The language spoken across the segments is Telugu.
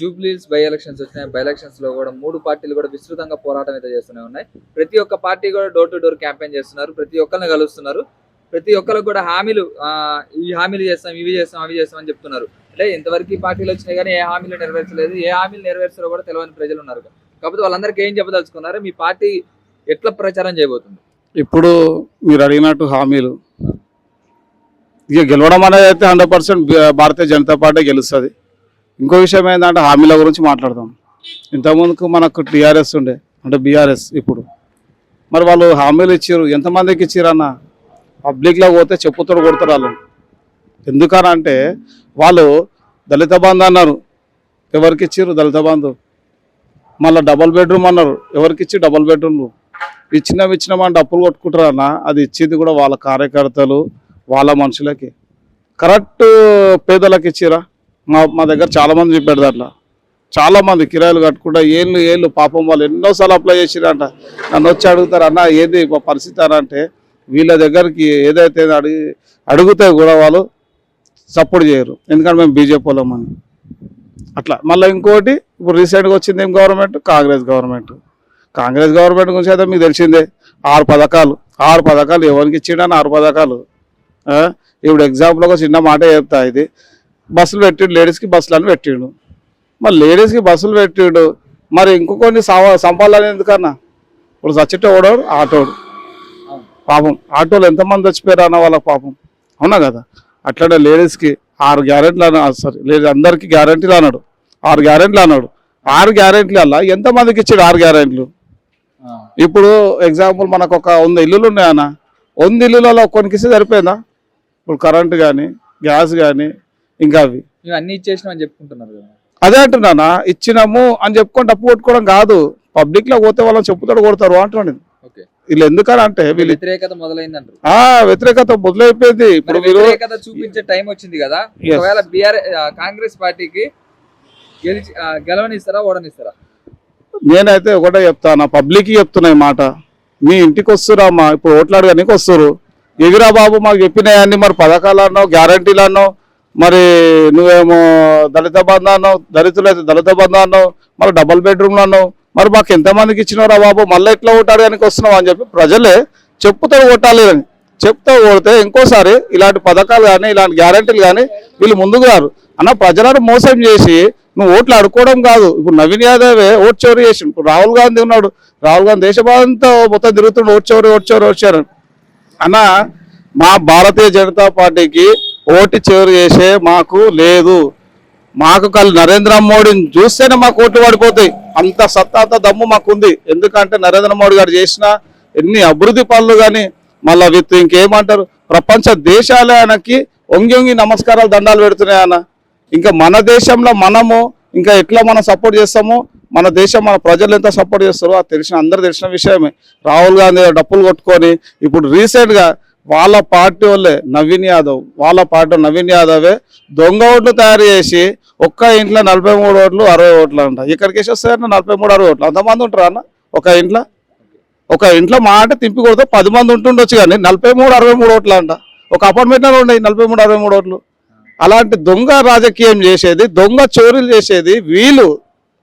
జూబ్లీస్ బై ఎలక్షన్స్ వచ్చినాయి. బై ఎలక్షన్స్లో కూడా మూడు పార్టీలు కూడా విస్తృతంగా పోరాటం అయితే చేస్తూనే ఉన్నాయి. ప్రతి ఒక్క పార్టీ కూడా డోర్ టు డోర్ క్యాంపెయిన్ చేస్తున్నారు. ప్రతి ఒక్కరిని కలుస్తున్నారు. ప్రతి ఒక్కరికి కూడా హామీలు ఈ హామీలు చేస్తాం ఇవి చేస్తాం అవి చేస్తాం అని చెప్తున్నారు. అంటే ఇంతవరకు ఈ పార్టీలు వచ్చినాయి కానీ ఏ హామీలు నెరవేర్చలేదు. ఏ హామీలు నెరవేర్చారో కూడా తెలియని ప్రజలు ఉన్నారు. కాకపోతే వాళ్ళందరికీ ఏం చెప్పదలుచుకున్నారు? మీ పార్టీ ఎట్లా ప్రచారం చేయబోతుంది? ఇప్పుడు మీరు అడిగినట్టు హామీలు. ఇక గెలవడం అనేది అయితే hundred percent Bharatiya Janata party గెలుస్తుంది. ఇంకో విషయం ఏంటంటే హామీల గురించి మాట్లాడదాం. ఇంతకుముందుకు మనకు టీఆర్ఎస్ ఉండే అంటే బీఆర్ఎస్ ఇప్పుడు. మరి వాళ్ళు హామీలు ఇచ్చారు ఎంతమందికి ఇచ్చారన్న? పబ్లిక్లో పోతే చెప్పుతో కొడతారు వాళ్ళు. ఎందుకనంటే వాళ్ళు దళిత బంధు అన్నారు. ఎవరికి ఇచ్చారు దళిత బంధు? మళ్ళీ డబల్ బెడ్రూమ్ అన్నారు. ఎవరికి ఇచ్చి డబల్ బెడ్రూమ్లు ఇచ్చినాం ఇచ్చినామని డప్పులు కొట్టుకుంటారు అన్న అది ఇచ్చింది కూడా వాళ్ళ కార్యకర్తలు వాళ్ళ మనుషులకి. కరెక్ట్ పేదలకు ఇచ్చిరా మా మా దగ్గర చాలామంది చెప్పాడు అట్లా. చాలామంది కిరాయిలు కట్టుకుంటా ఏళ్ళు ఏళ్ళు పాపం వాళ్ళు ఎన్నోసార్లు అప్లై చేసిరంట. నన్ను వచ్చి అడుగుతారు అన్న ఏది పరిస్థితి అని అంటే వీళ్ళ దగ్గరికి ఏదైతే అడిగి అడిగితే కూడా వాళ్ళు సపోర్ట్ చేయరు. ఎందుకంటే మేము బీజేపీ వాళ్ళమని అట్లా. మళ్ళీ ఇంకోటి ఇప్పుడు రీసెంట్గా వచ్చింది ఏం government Congress government Congress government గురించి అయితే మీకు తెలిసిందే. ఆరు పథకాలు. ఆరు పథకాలు ఎవరికి ఇచ్చిండని ఆరు పథకాలు. ఇప్పుడు ఎగ్జాంపుల్ ఒక చిన్న మాట చెప్తా ఇది. బస్సులు పెట్టిండు లేడీస్కి బస్సులు అని పెట్టిండు. మరి లేడీస్కి బస్సులు పెట్టిండు మరి ఇంకొన్ని సంపాలని ఎందుకన్నా ఇప్పుడు చచ్చిట ఓడోడు ఆటోడు. పాపం ఆటోలు ఎంతమంది చచ్చిపోయారు అన్న వాళ్ళకి పాపం. అవునా కదా? అట్లనే లేడీస్కి ఆరు గ్యారెంటీలు అన్న సారీ లేడీస్ అందరికీ గ్యారెంటీలు అన్నాడు. ఆరు గ్యారెంటీలు అన్నాడు. ఆరు గ్యారెంటీలు అలా ఎంతమందికి ఇచ్చాడు ఆరు గ్యారెంటీలు ఇప్పుడు ఎగ్జాంపుల్ మనకు ఒక వంద ఇల్లులు ఉన్నాయన్న వంద ఇల్లులలో కొనికిస్తే సరిపోయిందా? ఇప్పుడు కరెంట్ కానీ గ్యాస్ కానీ ఇంకా అవి. అన్ని ఇచ్చేసినామని చెప్పుకుంటున్నారు కదా. అదే అంటున్నానా ఇచ్చినాము అని చెప్పుకొని డప్పు కొట్టుకోవడం కాదు. పబ్లిక్లో పోతే వాళ్ళని చెప్పుతాడు కొడతారు అంటున్నాను ఓకే. వీళ్ళు ఎందుకని అంటే వీళ్ళు వ్యతిరేకత మొదలైందంటారు. ఆ వ్యతిరేకత మొదలైపోయింది. ఇప్పుడు వ్యతిరేకత చూపించే టైం వచ్చింది కదా. ఒకవేళ బీఆర్ కాంగ్రెస్ పార్టీకి గెలిచి గెలవనిస్తారా ఓడనిస్తారా? నేనైతే ఒకటే చెప్తాను పబ్లిక్ చెప్తున్నా ఈ మాట. మీ ఇంటికి వస్తురా అమ్మా ఇప్పుడు ఓట్లాడు కానీ వస్తారు ఎగిరా బాబు మాకు చెప్పినాయన్ని మరి పథకాలు అన్నావు గ్యారంటీలు అన్నావు. మరి నువ్వేమో దళిత బంధు అన్నావు దళితులు అయితే దళిత బంధు అన్నావు మరి డబల్ బెడ్రూమ్లు అన్నావు. మరి మాకు ఎంతమందికి ఇచ్చినారా బాబు? మళ్ళీ ఎట్లా ఓటాడు అని వస్తున్నావు అని చెప్పి ప్రజలే చెప్పుతో కొట్టాలి అని చెప్తా కొడితే ఇంకోసారి ఇలాంటి పథకాలు కానీ ఇలాంటి గ్యారంటీలు కానీ వీళ్ళు ముందుకు రారు. అన్న ప్రజలను మోసం చేసి నువ్వు ఓట్లు అడుకోవడం కాదు. ఇప్పుడు నవీన్ యాదవే ఓట్ చోరీ చేసి ఇప్పుడు రాహుల్ గాంధీ ఉన్నాడు. రాహుల్ గాంధీ దేశభాగంతో మొత్తం తిరుగుతుండే. ఓట్ చోరీ ఓట్ చోరీ ఓట్ అన్న మా భారతీయ జనతా పార్టీకి ఓటు చోరీ చేసే మాకు లేదు. మాకు కల్ నరేంద్ర మోడీని చూస్తేనే మాకు ఓట్లు పడిపోతాయి. అంత సత్తా అంత దమ్ము మాకుంది. ఎందుకంటే నరేంద్ర మోడీ గారు చేసిన ఎన్ని అభివృద్ధి పనులు కానీ మళ్ళా విత్ ఇంకేమంటారు? ప్రపంచ దేశాలే ఆయనకి ఒంగి ఒంగి నమస్కారాలు దండాలు పెడుతున్నాయి ఆయన ఇంకా మన దేశంలో మనము ఇంకా ఎట్లా మనం సపోర్ట్ చేస్తామో? మన దేశం మన ప్రజలు ఎంత సపోర్ట్ చేస్తారో అది తెలిసిన అందరు తెలిసిన విషయమే. రాహుల్ గాంధీ డప్పులు కొట్టుకొని ఇప్పుడు రీసెంట్గా వాళ్ళ పార్టీ వాళ్ళే నవీన్ యాదవ్. వాళ్ళ పార్టీ నవీన్ యాదవే దొంగ ఓట్లు తయారు చేసి ఒక్క ఇంట్లో నలభై మూడు ఓట్లు అరవై ఓట్లు అంట. ఇక్కడికి వేసి వస్తాయన్న నలభై మూడు అరవై ఓట్లు. అంతమంది ఉంటారా అన్న? ఒక ఇంట్లో? ఒక ఇంట్లో మాట తింపి కొడితే పది మంది ఉంటుండొచ్చు కానీ నలభై మూడు అరవై మూడు ఓట్లు అంట. ఒక అపార్ట్మెంట్లో ఉన్నాయి నలభై మూడు అరవై మూడు ఓట్లు. అలాంటి దొంగ రాజకీయం చేసేది దొంగ చోరీలు చేసేది వీళ్ళు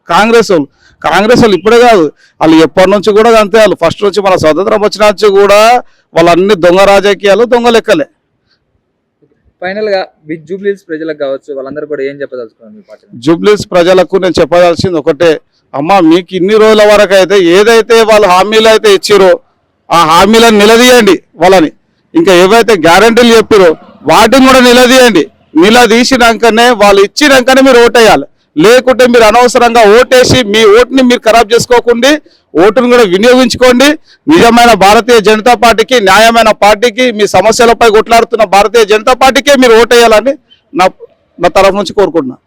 కాంగ్రెస్ వాళ్ళు. కాంగ్రెస్ వాళ్ళు ఇప్పుడే కాదు వాళ్ళు ఎప్పటి నుంచి కూడా అంతే వాళ్ళు. ఫస్ట్ నుంచి మన స్వతంత్రం వచ్చిన నుంచి కూడా వాళ్ళన్ని దొంగ రాజకీయాలు దొంగ లెక్కలే. ఫైనల్గా బిగ్ జూబ్లీస్ ప్రజలకు కావచ్చు వాళ్ళందరూ కూడా ఏం చెప్పదలుచుకున్నారు జూబ్లీస్ ప్రజలకు నేను చెప్పదలసింది ఒకటే. అమ్మ మీకు ఇన్ని రోజుల వరకు అయితే ఏదైతే వాళ్ళు హామీలు అయితే ఇచ్చిరో ఆ హామీలను నిలదీయండి వాళ్ళని. ఇంకా ఏవైతే గ్యారంటీలు చెప్పిరో వాటిని కూడా నిలదీయండి. నిలదీసినాకనే వాళ్ళు ఇచ్చినాకనే మీరు ఓటేయాలి. లేకుంటే మీరు అనవసరంగా ఓటేసి మీ ఓటుని మీరు ఖరాబ్ చేసుకోకుండా ఓటును కూడా వినియోగించుకోండి. నిజమైన భారతీయ జనతా పార్టీకి న్యాయమైన పార్టీకి మీ సమస్యలపై కొట్లాడుతున్న భారతీయ జనతా పార్టీకే మీరు ఓటేయాలని నా నా తరఫు నుంచి కోరుకుంటున్నాను